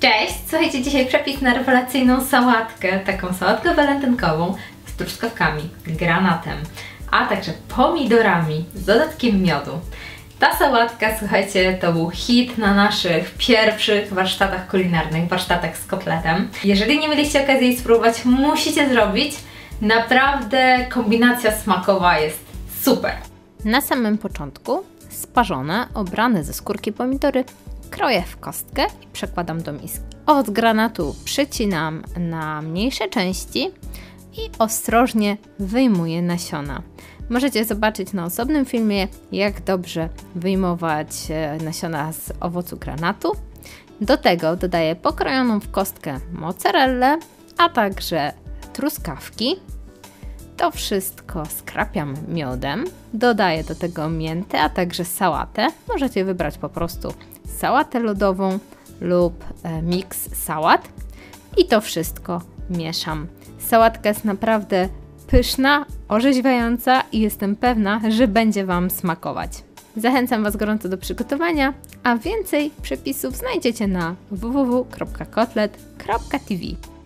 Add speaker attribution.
Speaker 1: Cześć! Słuchajcie, dzisiaj przepis na rewelacyjną sałatkę, taką sałatkę walentynkową z truskawkami, granatem, a także pomidorami z dodatkiem miodu. Ta sałatka, słuchajcie, to był hit na naszych pierwszych warsztatach kulinarnych, warsztatach z kotletem. Jeżeli nie mieliście okazji jej spróbować, musicie zrobić. Naprawdę kombinacja smakowa jest super.
Speaker 2: Na samym początku sparzone, obrane ze skórki pomidory kroję w kostkę i przekładam do miski. Owoc granatu przycinam na mniejsze części i ostrożnie wyjmuję nasiona. Możecie zobaczyć na osobnym filmie, jak dobrze wyjmować e, nasiona z owocu granatu. Do tego dodaję pokrojoną w kostkę mozzarellę, a także truskawki. To wszystko skrapiam miodem, dodaję do tego miętę, a także sałatę. Możecie wybrać po prostu sałatę lodową lub e, miks sałat i to wszystko mieszam. Sałatka jest naprawdę pyszna, orzeźwiająca i jestem pewna, że będzie Wam smakować. Zachęcam Was gorąco do przygotowania, a więcej przepisów znajdziecie na www.kotlet.tv.